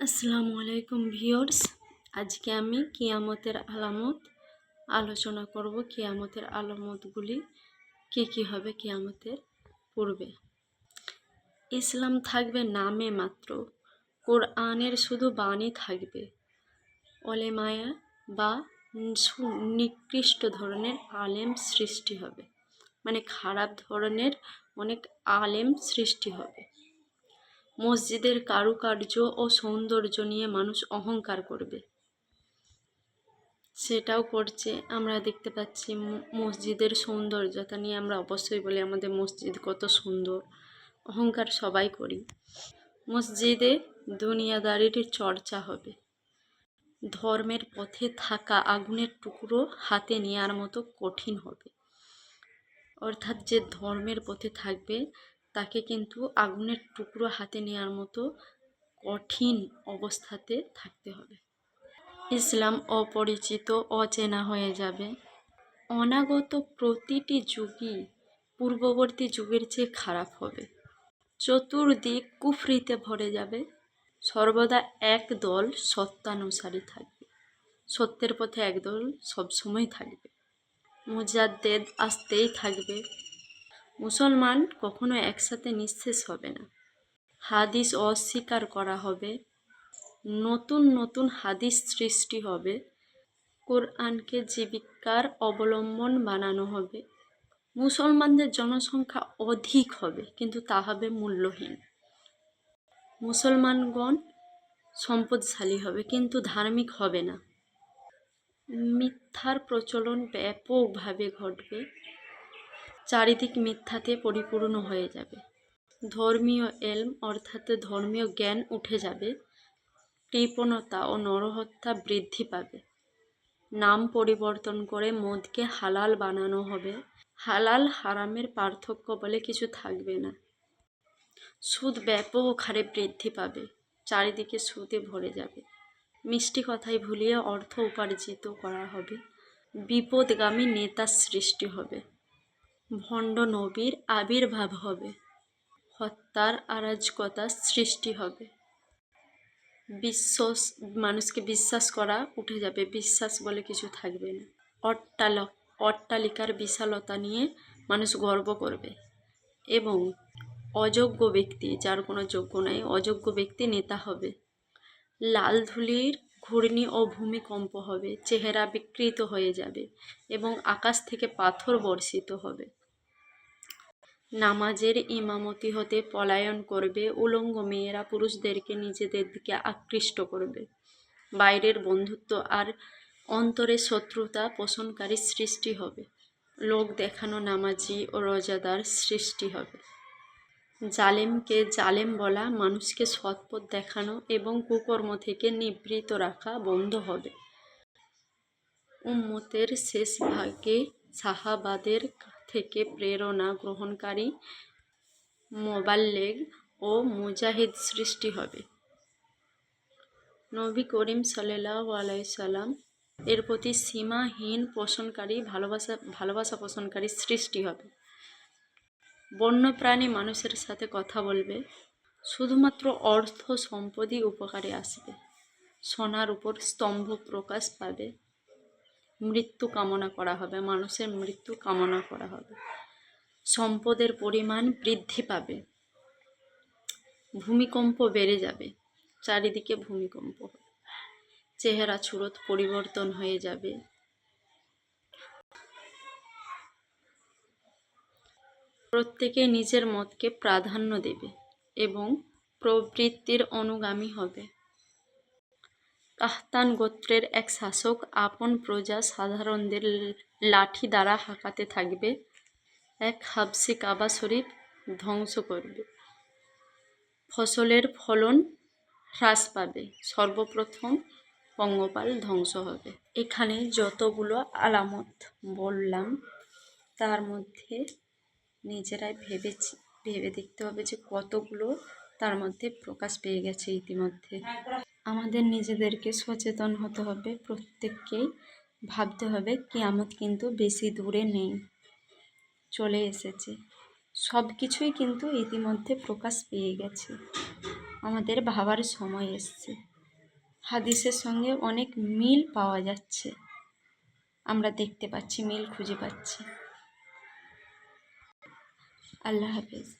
আসসালামু আলাইকুম ভিউয়ার্স। আজকে আমি কিয়ামতের আলামত আলোচনা করব। কিয়ামতের আলামতগুলি কী কী হবে কিয়ামতের পূর্বে। ইসলাম থাকবে নামে মাত্র, কোরআনের শুধু বাণী থাকবে। অলেমায়া বা নিকৃষ্ট ধরনের আলেম সৃষ্টি হবে। মানে খারাপ ধরনের অনেক আলেম সৃষ্টি হবে। মসজিদের কারুকার্য ও সৌন্দর্য নিয়ে মানুষ অহংকার করবে। সেটাও করছে, আমরা দেখতে পাচ্ছি মসজিদের সৌন্দর্যতা নিয়ে আমরা অবশ্যই বলি আমাদের মসজিদ কত সুন্দর। অহংকার সবাই করি। মসজিদে দুনিয়াদারির চর্চা হবে। ধর্মের পথে থাকা আগুনের টুকরো হাতে নেওয়ার মতো কঠিন হবে। অর্থাৎ যে ধর্মের পথে থাকবে তাকে কিন্তু আগুনের টুকরো হাতে নেওয়ার মতো কঠিন অবস্থাতে থাকতে হবে। ইসলাম অপরিচিত, অচেনা হয়ে যাবে। অনাগত প্রতিটি যুগই পূর্ববর্তী যুগের চেয়ে খারাপ হবে। চতুর্দিক কুফরিতে ভরে যাবে। সর্বদা এক দল সত্যানুসারী থাকবে। সত্যের পথে একদল সবসময় থাকবে। মুজাদ্দেদ আসতেই থাকবে। মুসলমান কখনো একসাথে নিঃশেষ হবে না। হাদিস অস্বীকার করা হবে। নতুন নতুন হাদিস সৃষ্টি হবে। কোরআনকে জীবিকার অবলম্বন বানানো হবে। মুসলমানদের জনসংখ্যা অধিক হবে, কিন্তু তা হবে মূল্যহীন। মুসলমানগণ সম্পদশালী হবে, কিন্তু ধার্মিক হবে না। মিথ্যার প্রচলন ব্যাপকভাবে ঘটবে। চারিদিক মিথ্যাতে পরিপূর্ণ হয়ে যাবে। ধর্মীয় এলম অর্থাৎ ধর্মীয় জ্ঞান উঠে যাবে, কৃপণতা ও নরহত্যা বৃদ্ধি পাবে। নাম পরিবর্তন করে মদকে হালাল বানানো হবে। হালাল হারামের পার্থক্য বলে কিছু থাকবে না। সুদ ব্যাপক হারে বৃদ্ধি পাবে, চারিদিকে সুদে ভরে যাবে। মিষ্টি কথাই ভুলিয়ে অর্থ উপার্জিত করা হবে। বিপদগামী নেতা সৃষ্টি হবে। ভণ্ড নবীর আবির্ভাব হবে। হত্যার আরাজকতা সৃষ্টি হবে। বিশ্বাস, মানুষকে বিশ্বাস করা উঠে যাবে। বিশ্বাস বলে কিছু থাকবে না। অট্টাল, অট্টালিকার বিশালতা নিয়ে মানুষ গর্ব করবে এবং অযোগ্য ব্যক্তি, যার কোনো যোগ্য নাই, অযোগ্য ব্যক্তি নেতা হবে। লাল ধুলির ঘূর্ণি ও ভূমিকম্প হবে। চেহারা বিকৃত হয়ে যাবে এবং আকাশ থেকে পাথর বর্ষিত হবে। নামাজের ইমামতি হতে পলায়ন করবে, উলঙ্গ মেয়েরা পুরুষদেরকে নিজেদের দিকে আকৃষ্ট করবে। বাইরের বন্ধুত্ব আর অন্তরে শত্রুতা পোষণকারী সৃষ্টি হবে। লোক দেখানো নামাজি ও রোজাদার সৃষ্টি হবে। জালেমকে জালেম বলা, মানুষকে সৎপথ দেখানো এবং কুকর্ম থেকে নিবৃত রাখা বন্ধ হবে। উম্মতের শেষ ভাগে সাহাবাদের থেকে প্রেরণা গ্রহণকারী মোবাল্লেগ ও মুজাহিদ সৃষ্টি হবে। নবী করিম সাল্লাহ এর প্রতি সীমাহীন পোষণকারী, ভালোবাসা ভালোবাসা পোষণকারী সৃষ্টি হবে। বন্যপ্রাণী মানুষের সাথে কথা বলবে, শুধুমাত্র অর্থ সম্পদই উপকারে আসবে। সোনার উপর স্তম্ভ প্রকাশ পাবে মৃত্যু কামনা করা হবে, মানুষের মৃত্যু কামনা করা হবে। সম্পদের পরিমাণ বৃদ্ধি পাবে। ভূমিকম্প বেড়ে যাবে। চারিদিকে ভূমিকম্প চেহারা ছুরত পরিবর্তন হয়ে যাবে। প্রত্যেকে নিজের মতকে প্রাধান্য দেবে এবং প্রবৃত্তির অনুগামী হবে। কাহতান গোত্রের এক শাসক আপন প্রজা সাধারণদের লাঠি দ্বারা হাঁকাতে থাকবে। এক হাবসি কাবা শরীফ ধ্বংস করবে। ফসলের ফলন হ্রাস পাবে। সর্বপ্রথম পঙ্গপাল ধ্বংস হবে। এখানে যতগুলো আলামত বললাম, তার মধ্যে নিজেরাই ভেবেছি, ভেবে দেখতে হবে যে কতগুলো তার মধ্যে প্রকাশ পেয়ে গেছে ইতিমধ্যে। আমাদের নিজেদেরকে সচেতন হতে হবে, প্রত্যেককেই ভাবতে হবে, কিয়ামত কিন্তু বেশি দূরে নেই। চলে এসেছে। সব কিছুই কিন্তু ইতিমধ্যে প্রকাশ পেয়ে গেছে। আমাদের ভাবার সময় এসছে। হাদিসের সঙ্গে অনেক মিল পাওয়া যাচ্ছে। আমরা দেখতে পাচ্ছি, মিল খুঁজে পাচ্ছি। আল্লাহ হাফেজ।